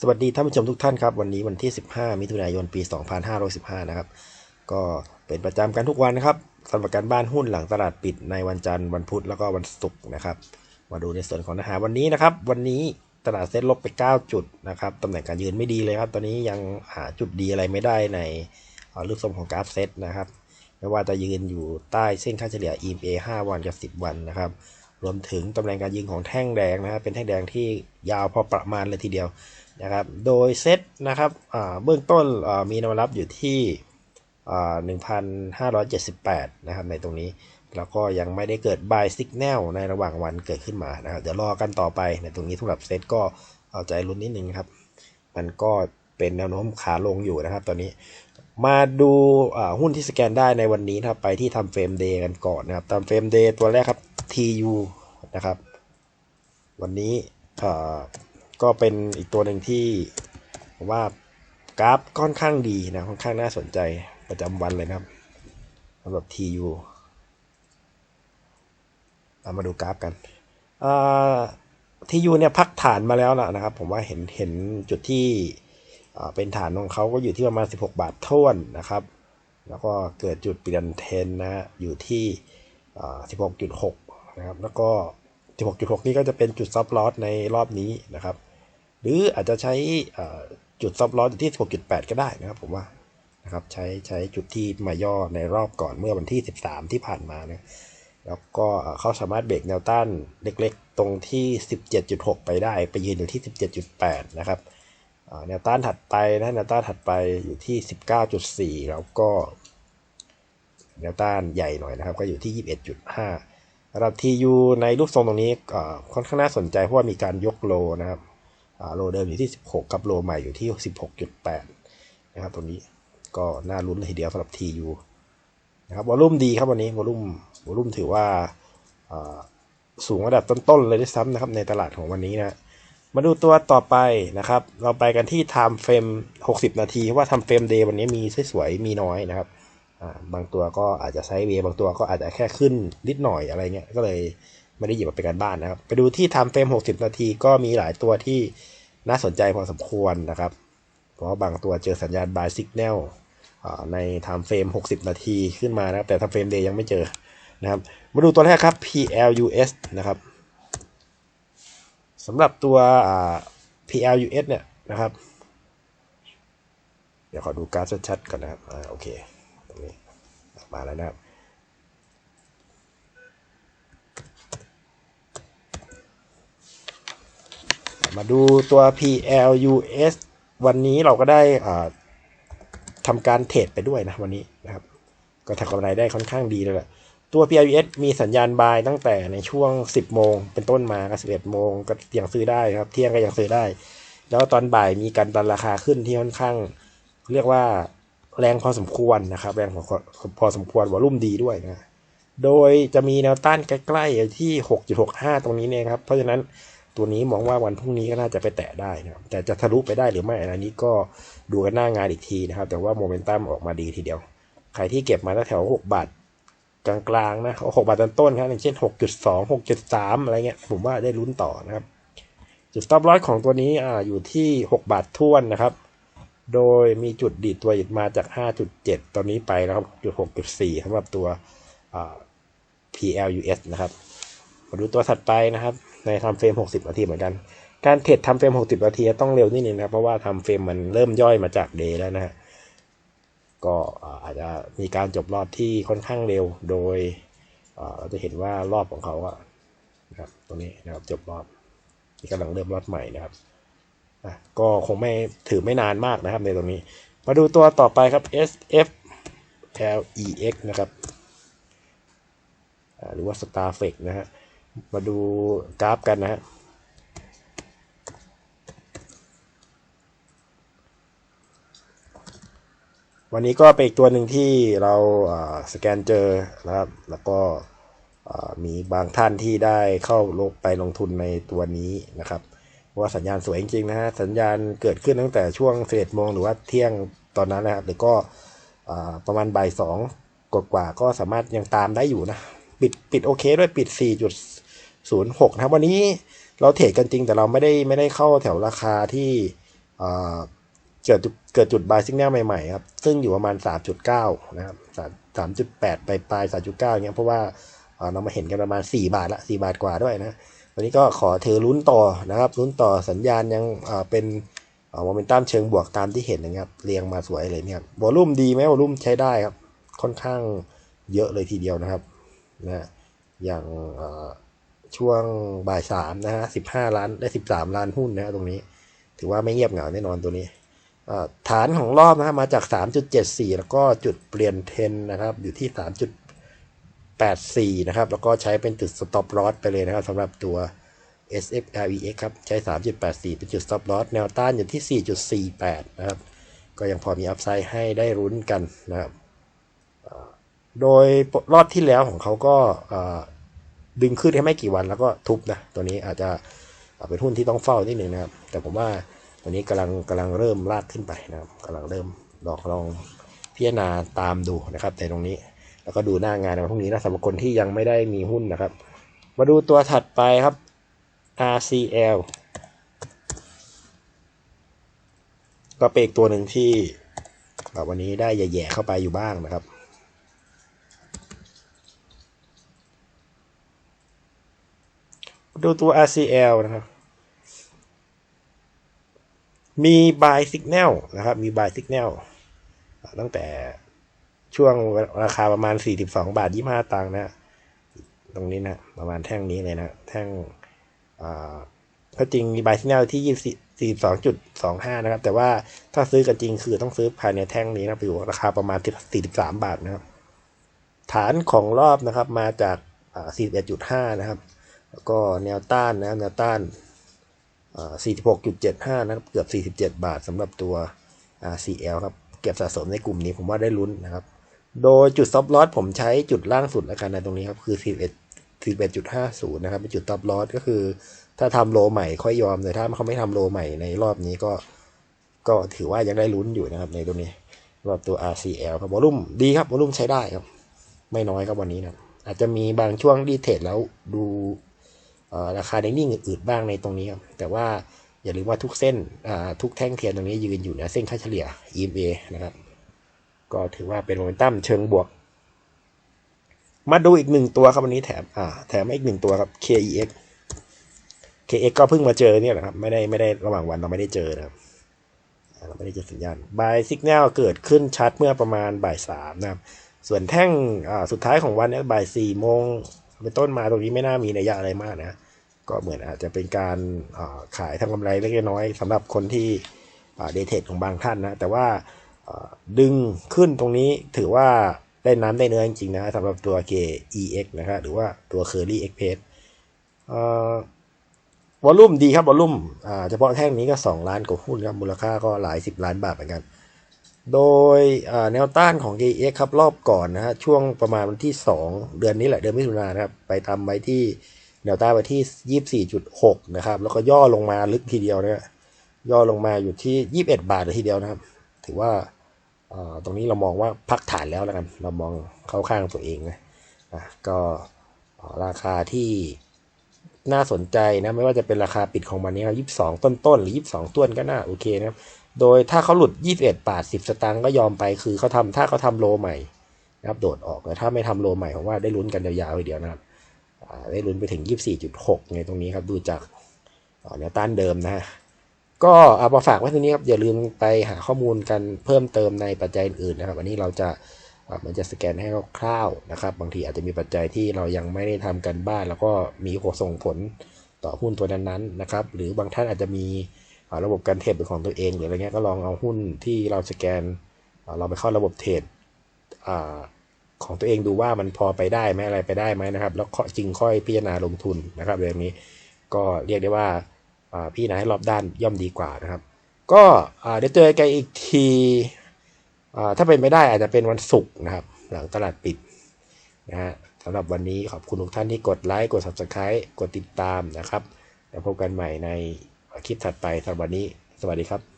สวัสดีท่านผู้ชมทุกท่านครับ วันนี้วันที่ 15 มิถุนายนปี 2515 นะครับ ก็เป็นประจำกันทุกวันนะครับสำหรับการบ้านหุ้นหลังตลาดปิดในวันจันทร์วันพุธแล้วก็วันศุกร์นะครับ มาดูในส่วนของเนื้อหาวันนี้นะครับ วันนี้ตลาดเซ็ตลบไป 9 จุดนะครับตำแหน่งการยืนไม่ดีเลยครับ ตอนนี้ยังหาจุดดีอะไรไม่ได้ในรูปทรงของกราฟเซ็ตนะครับไม่ว่าจะยืนอยู่ใต้เส้นค่าเฉลี่ย EMA 5 วันกับ 10 วันนะครับ รวมถึงตำแหน่งการยืนของแท่งแดงนะครับเป็นแท่งแดงที่ยาวพอประมาณเลยทีเดียว นะครับ โดยเซตนะครับเบื้องต้นมีแนวรับอยู่ที่ 1,578 นะครับในตรงนี้ แล้วก็ยังไม่ได้เกิด buy signal ในระหว่างวันเกิดขึ้นมานะครับ เดี๋ยวรอกันต่อไปในตรงนี้สำหรับเซตก็เอาใจลุ้นนิดนึงครับ มันก็เป็นแนวโน้มขาลงอยู่นะครับ ตอนนี้มาดูหุ้นที่สแกนได้ในวันนี้นะครับ ไปที่ทำเฟรมเดย์กันก่อนนะครับตามเฟรมเดย์ตัวแรกครับ TU นะครับ วันนี้ ก็เป็นอีกตัวหนึ่งที่ผมว่ากราฟค่อนข้างดีนะค่อนข้างน่าสนใจประจำวันเลยนะครับสำหรับ TU เอามาดูกราฟกันทียูเนี่ยพักฐานมาแล้วนะนะครับ ผมว่าเห็นเห็นจุดที่เป็นฐานของเขาก็อยู่ที่ประมาณ 16 บาทท่วนนะครับ แล้วก็เกิดจุดเปลี่ยนเทรนนะฮะอยู่ที่อ่า16.6 นะครับ แล้วก็ 16.6 นี่ก็จะเป็นจุดซับลอสในรอบนี้นะครับ หรืออาจจะใช้จุดซับลอสอยู่ที่ 16.8 ก็ได้นะครับผมว่านะครับใช้ใช้จุดที่มาย่อในรอบก่อนเมื่อวันที่ 13 ที่ผ่านมานะแล้วก็เขาสามารถเบรกแนวต้านเล็กๆ ตรงที่ 17.6 ไปได้ ไปยืนอยู่ที่ 17.8 นะครับแนวต้านถัดไปนะแนวต้านถัดไปอยู่ที่ 19.4 แล้วก็ แนวต้านใหญ่หน่อยนะครับ ก็อยู่ที่ 21.5ระดับ TU ในรูปทรงตรงนี้ค่อนข้างน่าสนใจเพราะว่ามีการยกโลนะครับ โลเดิมอยู่ที่ 16 กับโลใหม่อยู่ที่ 16.8 นะครับตรงนี้ก็น่าลุ้นเลยทีเดียวสำหรับ TU นะครับวอลุ่มดีครับวันนี้วอลุ่มวอลุ่มถือว่าสูงระดับต้นๆเลยด้วยซ้ำนะครับในตลาดของวันนี้นะมาดูตัวต่อไปนะครับ เราไปกันที่ time frame 60 นาทีว่า time frame day วันนี้มีสวยๆมีน้อยนะครับบางตัวก็อาจจะไซด์เวย์บางตัวก็อาจจะแค่ขึ้นนิดหน่อยอะไรเงี้ยก็เลย ไม่ได้หยิบมาเป็นการบ้านนะครับ ไปดูที่ time frame 60 นาทีก็มีหลายตัวที่น่าสนใจพอสมควรนะครับ เพราะว่าบางตัวเจอสัญญาณ buy signal อ่าใน time frame 60 นาทีขึ้นมานะครับ แต่ time frame day ยังไม่เจอนะครับ มาดูตัวแรกครับ PLUS นะครับสำหรับตัว PLUS เนี่ยนะครับ เดี๋ยวขอดูกราฟชัดๆก่อนนะครับ อ่า โอเค ตรงนี้ มาแล้วนะครับ มาดูตัว PLUS วันนี้เราก็ได้ทำการเทรดไปด้วยนะวันนี้นะครับ ก็ทำกำไรได้ค่อนข้างดีเลยแหละตัว PLUS มีสัญญาณบายตั้งแต่ในช่วง 10 โมง เป็นต้นมาก็11 โมงก็ยังซื้อได้ครับ เที่ยงก็ยังซื้อได้ แล้วตอนบ่ายมีการดันราคาขึ้นที่ค่อนข้าง เรียกว่าแรงพอสมควรนะครับ แรงพอพอสมควรวอลุ่มดีด้วยนะโดยจะมีแนวต้านใกล้ๆที่ 6.65 ตรงนี้เนี่ยครับ เพราะฉะนั้น ตัวนี้มองว่าวันพรุ่งนี้ก็น่าจะไปแตะได้นะครับ แต่จะทะลุไปได้หรือไม่อันนี้ก็ดูกันหน้างานอีกทีนะครับ แต่ว่าโมเมนตัมออกมาดีทีเดียว ใครที่เก็บมาแถวๆ6บาทกลางๆนะหกบาทต้นๆครับอย่างเช่น6.2 6.3องหกจุดสามอะไรเงี้ย ผมว่าได้ลุ้นต่อนะครับ จุด stop loss ของตัวนี้อ่าอยู่ที่6บาทท้วนนะครับ โดยมีจุดดีดตัวหยุดมาจาก5.7ตอนนี้ไปแล้วครับจุด6.4สำหรับตัวอ่า PLUS นะครับ มาดูตัวถัดไปนะครับ ในทำเฟรม 60 นาทีเหมือนกัน การเทรดทำเฟรม 60 นาทีต้องเร็วนิดนึงนะครับเพราะว่าทำเฟรมมันเริ่มย่อยมาจากเดย์แล้วนะฮะก็อาจจะมีการจบรอบที่ค่อนข้างเร็วโดยเราจะเห็นว่ารอบของเขาอะนะครับตรงนี้นะครับจบรอบที่กำลังเริ่มรอบใหม่นะครับก็คงไม่ถือไม่นานมากนะครับในตรงนี้ มาดูตัวต่อไปครับ SF LEX นะครับหรือว่า Starflex นะฮะ มาดูกราฟกันนะฮะวันนี้ก็เป็นอีกตัวหนึ่งที่เราสแกนเจอนะครับ แล้วก็มีบางท่านที่ได้เข้าลงไปลงทุนในตัวนี้นะครับว่าสัญญาณสวยจริงๆนะฮะสัญญาณเกิดขึ้นตั้งแต่ช่วงเศษโมงหรือว่าเที่ยงตอนนั้นนะครับหรือก็ประมาณบ่ายสองกว่าก็สามารถยังตามได้อยู่นะ ปิดปิดโอเคด้วยปิด 4.06นะครับวันนี้เราเทรดกันจริงแต่เราไม่ได้ไม่ได้เข้าแถวราคาที่เกิดเกิดจุดบายซิกแนลใหม่ๆครับซึ่งอยู่ประมาณ 3.9 นะครับ3 3.8ไปปลาย3.9เงี้ยเพราะว่าเรามาเห็นกันประมาณ 4 บาทละ 4 บาทกว่าด้วยนะวันนี้ก็ขอเธอลุ้นต่อนะครับลุ้นต่อสัญญาณยังเป็นโมเมนตัมเชิงบวกตามที่เห็นนะครับ เรียงมาสวยเลยเนี่ยบวอลลุ่มดีไหมวอลลุ่มใช้ได้ครับ ค่อนข้างเยอะเลยทีเดียวนะครับนะอย่างอ ช่วงบ่ายสามนะฮะสิบห้าล้านได้สิบสามล้านหุ้นนะฮะตรงนี้ ถือว่าไม่เงียบเหงาแน่นอนตัวนี้ฐานของรอบนะฮะมาจาก 3.74 แล้วก็จุดเปลี่ยนเทนนะครับ อยู่ที่ 3.84 นะครับ แล้วก็ใช้เป็นจุด stop loss ไปเลยนะครับสำหรับตัว SFREX ครับ ใช้ 3.84 เป็นจุด stop loss แนวต้านอยู่ที่ 4.48 นะครับ ก็ยังพอมีอัพไซด์ให้ได้รุ้นกันนะครับ โดยรอบที่แล้วของเขาก็ ดึงขึ้นให้ไม่กี่วันแล้วก็ทุบนะตัวนี้อาจจะเป็นหุ้นที่ต้องเฝ้านิดหนึ่งนะครับ แต่ผมว่าตัวนี้กำลังกำลังเริ่มลากขึ้นไปนะครับกำลังเริ่มลองลองพิจารณาตามดูนะครับในตรงนี้ แล้วก็ดูหน้างานในวันพรุ่งนี้นะสำหรับคนที่ยังไม่ได้มีหุ้นนะครับ มาดูตัวถัดไปครับ RCL ก็เป็นอีกตัวหนึ่งที่แบบวันนี้ได้แย่ๆเข้าไปอยู่บ้างนะครับ ดูตัว RCL นะครับ มี buy signal นะครับ มี buy signal ตั้งแต่ช่วงราคาประมาณ 42 บาท 25 ตังค์นะ ตรงนี้นะ ประมาณแท่งนี้เลยนะ แท่งอ่าก็จริงมี buy signal ที่42.25 นะครับ แต่ว่าถ้าซื้อกันจริงคือต้องซื้อภายในแท่งนี้นะไปอยู่ราคาประมาณ 43 บาทนะครับ ฐานของรอบนะครับมาจากอ่า41.5 นะครับ แล้วก็แนวต้านนะแนวต้าน 46.75 นะครับ เกือบ 47 บาทสำหรับตัว RCL ครับ เก็บสะสมในกลุ่มนี้ผมว่าได้ลุ้นนะครับ โดยจุด stop loss ผมใช้จุดล่างสุดแล้วกันในตรงนี้ครับ คือ41 41.50 นะครับ เป็นจุด stop loss ก็คือ ถ้าทำโลใหม่ค่อยยอมแต่ถ้าเขาไม่ทำโลใหม่ในรอบนี้ก็ ก็ถือว่ายังได้ลุ้นอยู่นะครับในตรงนี้สำหรับตัว RCL ครับวอลุ่มดีครับวอลุ่มใช้ได้ครับ ไม่น้อยครับวันนี้นะอาจจะมีบางช่วงดีเทรดแล้วดู ราคาในิ่งอืดๆบ้างในตรงนี้ครับแต่ว่าอย่าลืมว่าทุกเส้นทุกแท่งเทียนตรงนี้ยืนอยู่เหนือเส้นค่าเฉลี่ย EMA นะครับ ก็ถือว่าเป็นโมเมนตัมเชิงบวก มาดูอีกหนึ่งตัวครับวันนี้แถมแถมอีกหนึ่งตัวครับ KEX KX ก็เพิ่งมาเจอเนี่ยแหละครับ ไม่ได้ไม่ได้ระหว่างวันเราไม่ได้เจอนะครับเราไม่ได้เจอสัญญาณบายสัญญาณเกิดขึ้นชัดเมื่อประมาณบ่ายสามนะครับ ส่วนแท่งสุดท้ายของวันนี้บ่ายสี่โมงเป็นต้นมาตรงนี้ไม่น่ามีนัยยะอะไรมากนะ ก็เหมือนอาจจะเป็นการขายทำกำไรเล็กน้อยสำหรับคนที่เดทเทดของบางท่านนะ แต่ว่าดึงขึ้นตรงนี้ถือว่าได้น้ำได้เนื้อจริงๆนะสำหรับตัว KEX นะครับหรือว่าตัว Curly Express วอลลุ่มดีครับวอลลุ่มเฉพาะแท่งนี้ก็ 2 ล้านกว่าหุ้นครับมูลค่าก็หลาย 10 ล้านบาทเหมือนกัน โดยแนวต้านของ KEX ครับรอบก่อนนะฮะช่วงประมาณวันที่ 2 เดือนนี้แหละเดือนมิถุนายนนะครับไปทำไว้ที่ แนวต้าไว้ที่ 24.6 นะครับ แล้วก็ย่อลงมาลึกทีเดียวเนะย่อลงมาอยู่ที่ 21 บาททีเดียวนะครับ ถือว่าตรงนี้เรามองว่าพักฐานแล้วแล้วกัน เรามองเข้าข้างตัวเองนะอะก็ราคาที่น่าสนใจนะ ไม่ว่าจะเป็นราคาปิดของวันนี้ครับ22 ต้นๆ หรือ 22 ต้นก็น่าโอเคนะครับ โดยถ้าเขาหลุด 21 บาท 10 สตางค์ก็ยอมไป คือเขาทำถ้าเขาทำโลใหม่นะครับ โดดออกแต่ถ้าไม่ทำโลใหม่ผมว่าได้ลุ้นกันยาวๆเลยเดียวนะครับ ได้ลุ้นไปถึง 24.6ในตรงนี้ครับ ดูจากแนวต้านเดิมนะฮะก็เอามาฝากไว้ตรงนี้ครับ อย่าลืมไปหาข้อมูลกันเพิ่มเติมในปัจจัยอื่นๆนะครับวันนี้เราจะมันจะสแกนให้คร่าวๆนะครับ บางทีอาจจะมีปัจจัยที่เรายังไม่ได้ทำกันบ้าน แล้วก็มีผลส่งผลต่อหุ้นตัวนั้นๆนะครับ หรือบางท่านอาจจะมีระบบการเทรดเป็นของตัวเอง หรืออะไรเงี้ยก็ลองเอาหุ้นที่เราสแกนเราไปเข้าระบบเทรด ของตัวเองดูว่ามันพอไปได้ไหมอะไรไปได้ไหมนะครับ แล้วค่อยจึงค่อยพิจารณาลงทุนนะครับเรื่องนี้ก็เรียกได้ว่าพี่นะให้รอบด้านย่อมดีกว่านะครับ ก็เดี๋ยวเจอกันอีกทีถ้าเป็นไม่ได้อาจจะเป็นวันศุกร์นะครับ หลังตลาดปิดนะฮะสำหรับวันนี้ขอบคุณทุกท่านที่กดไลค์กด subscribe กดติดตามนะครับแล้วพบกันใหม่ในคลิปถัดไปสำหรับวันนี้ สวัสดีครับ